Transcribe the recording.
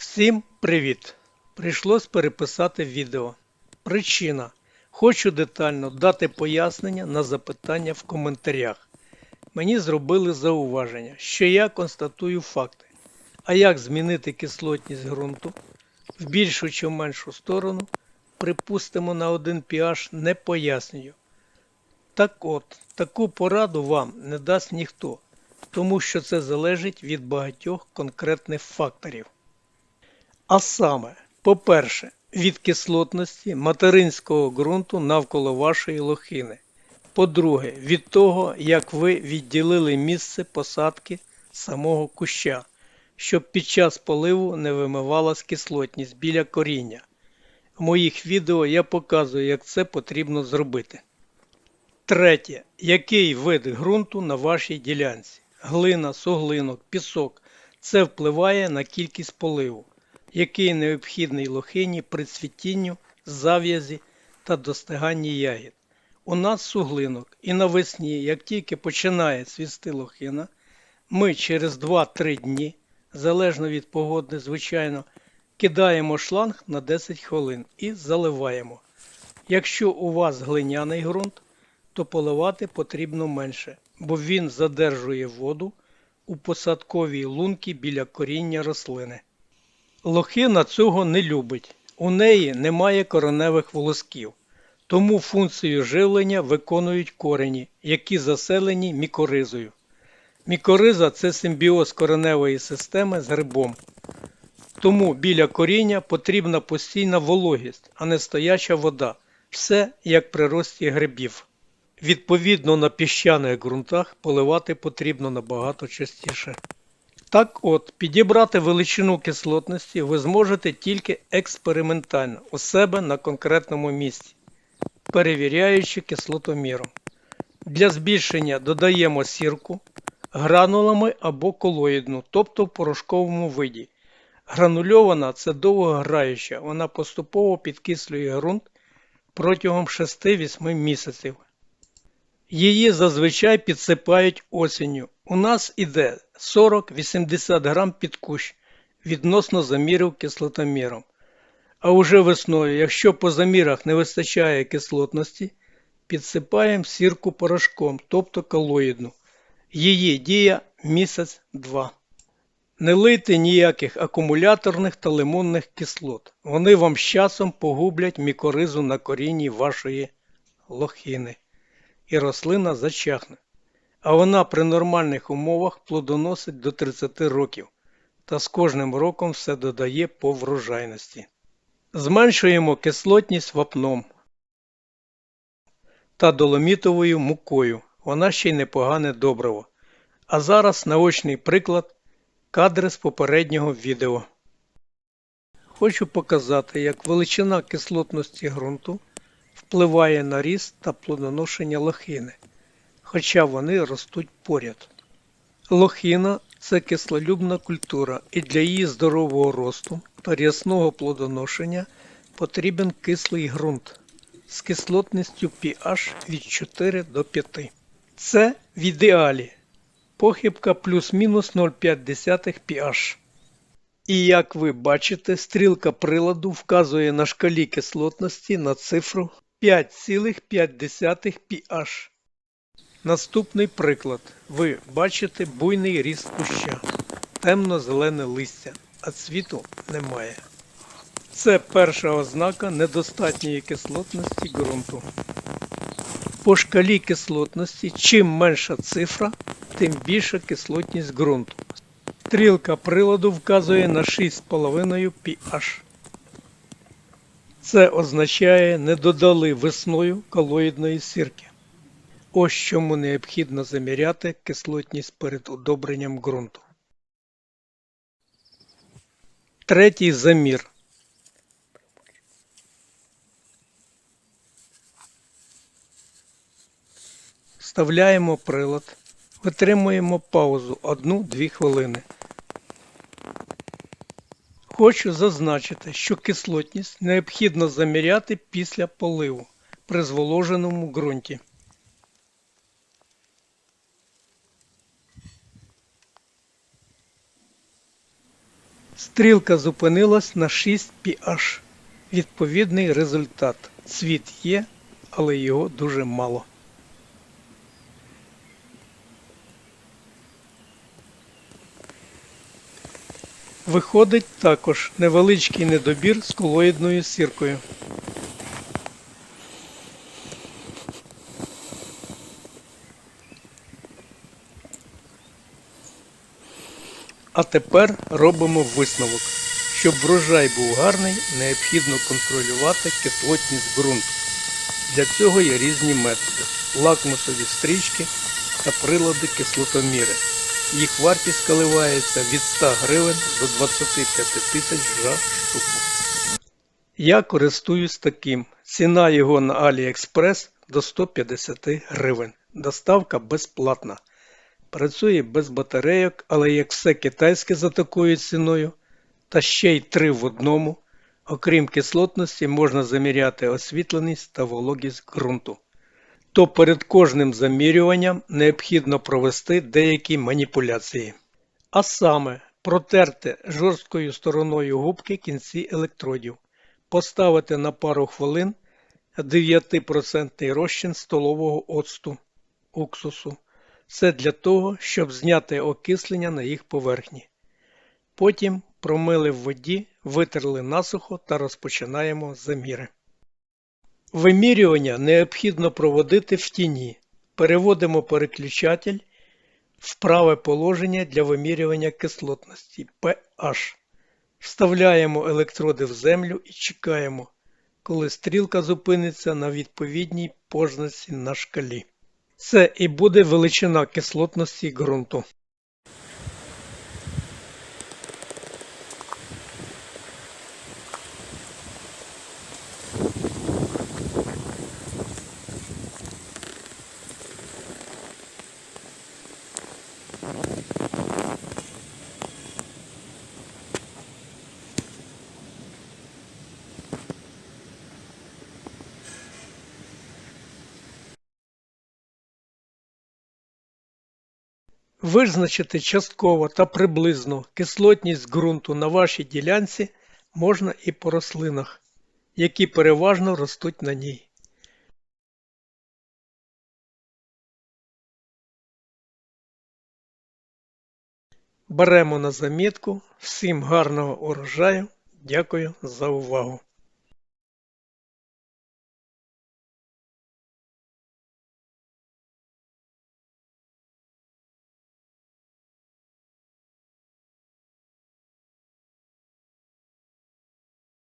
Всім привіт! Прийшлось переписати відео. Причина. Хочу детально дати пояснення на запитання в коментарях. Мені зробили зауваження, що я констатую факти. А як змінити кислотність ґрунту в більшу чи меншу сторону, припустимо на 1 pH, не пояснюю. Так от, таку пораду вам не дасть ніхто, тому що це залежить від багатьох конкретних факторів. А саме, по-перше, від кислотності материнського ґрунту навколо вашої лохини. По-друге, від того, як ви відділили місце посадки самого куща, щоб під час поливу не вимивалась кислотність біля коріння. В моїх відео я показую, як це потрібно зробити. Третє. Який вид ґрунту на вашій ділянці? Глина, суглинок, пісок. Це впливає на кількість поливу, який необхідний лохині при цвітінню, зав'язі та достиганні ягід. У нас суглинок і навесні, як тільки починає цвісти лохина, ми через 2-3 дні, залежно від погоди, звичайно, кидаємо шланг на 10 хвилин і заливаємо. Якщо у вас глиняний ґрунт, то поливати потрібно менше, бо він задержує воду у посадковій лунці біля коріння рослини. Лохина цього не любить, у неї немає кореневих волосків, тому функцію живлення виконують корені, які заселені мікоризою. Мікориза це симбіоз кореневої системи з грибом. Тому біля коріння потрібна постійна вологість, а не стояча вода. Все як при рості грибів. Відповідно на піщаних ґрунтах поливати потрібно набагато частіше. Так от, підібрати величину кислотності ви зможете тільки експериментально у себе на конкретному місці, перевіряючи кислотоміром. Для збільшення додаємо сірку гранулами або колоїдну, тобто в порошковому виді. Гранульована це довгограюча, вона поступово підкислює ґрунт протягом 6-8 місяців. Її зазвичай підсипають осінню. У нас іде 40-80 грам під кущ відносно замірів кислотоміром. А уже весною, якщо по замірах не вистачає кислотності, підсипаємо сірку порошком, тобто колоїдну. Її дія місяць-два. Не лийте ніяких акумуляторних та лимонних кислот. Вони вам з часом погублять мікоризу на корінні вашої лохини і рослина зачахне. А вона при нормальних умовах плодоносить до 30 років та з кожним роком все додає по врожайності. Зменшуємо кислотність вапном та доломітовою мукою. Вона ще й непогане добриво. А зараз наочний приклад кадри з попереднього відео. Хочу показати, як величина кислотності ґрунту впливає на ріст та плодоношення лохини, хоча вони ростуть поряд. Лохина це кислолюбна культура і для її здорового росту та рясного плодоношення потрібен кислий ґрунт з кислотністю pH від 4 до 5. Це в ідеалі похибка плюс-мінус 0,5 pH. І як ви бачите, стрілка приладу вказує на шкалі кислотності на цифру 5,5 pH. Наступний приклад. Ви бачите буйний ріст куща, темно-зелене листя, а цвіту немає. Це перша ознака недостатньої кислотності ґрунту. По шкалі кислотності, чим менша цифра, тим більша кислотність ґрунту. Стрілка приладу вказує на 6,5 pH. Це означає не додали весною колоїдної сірки. Ось чому необхідно заміряти кислотність перед удобренням ґрунту. Третій замір. Вставляємо прилад, витримуємо паузу 1-2 хвилини. Хочу зазначити, що кислотність необхідно заміряти після поливу при зволоженому ґрунті. Стрілка зупинилась на 6 pH. Відповідний результат. Цвіт є, але його дуже мало. Виходить також невеличкий недобір з колоїдною сіркою. А тепер робимо висновок. Щоб врожай був гарний, необхідно контролювати кислотність ґрунту. Для цього є різні методи: лакмусові стрічки та прилади кислотоміри. Їх вартість коливається від 100 гривень до 25 тисяч за штуку. Я користуюсь таким. Ціна його на AliExpress до 150 гривень. Доставка безплатна. Працює без батарейок, але як все китайське за такою ціною, та ще й три в одному, окрім кислотності, можна заміряти освітленість та вологість ґрунту. То перед кожним замірюванням необхідно провести деякі маніпуляції. А саме протерти жорсткою стороною губки кінці електродів, поставити на пару хвилин 9% розчин столового оцту уксусу. Це для того, щоб зняти окислення на їх поверхні. Потім промили в воді, витерли насухо та розпочинаємо заміри. Вимірювання необхідно проводити в тіні. Переводимо переключатель в праве положення для вимірювання кислотності pH. Вставляємо електроди в землю і чекаємо, коли стрілка зупиниться на відповідній позначці на шкалі. Це і буде величина кислотності ґрунту. Визначити частково та приблизно кислотність ґрунту на вашій ділянці можна і по рослинах, які переважно ростуть на ній. Беремо на замітку. Всім гарного урожаю. Дякую за увагу.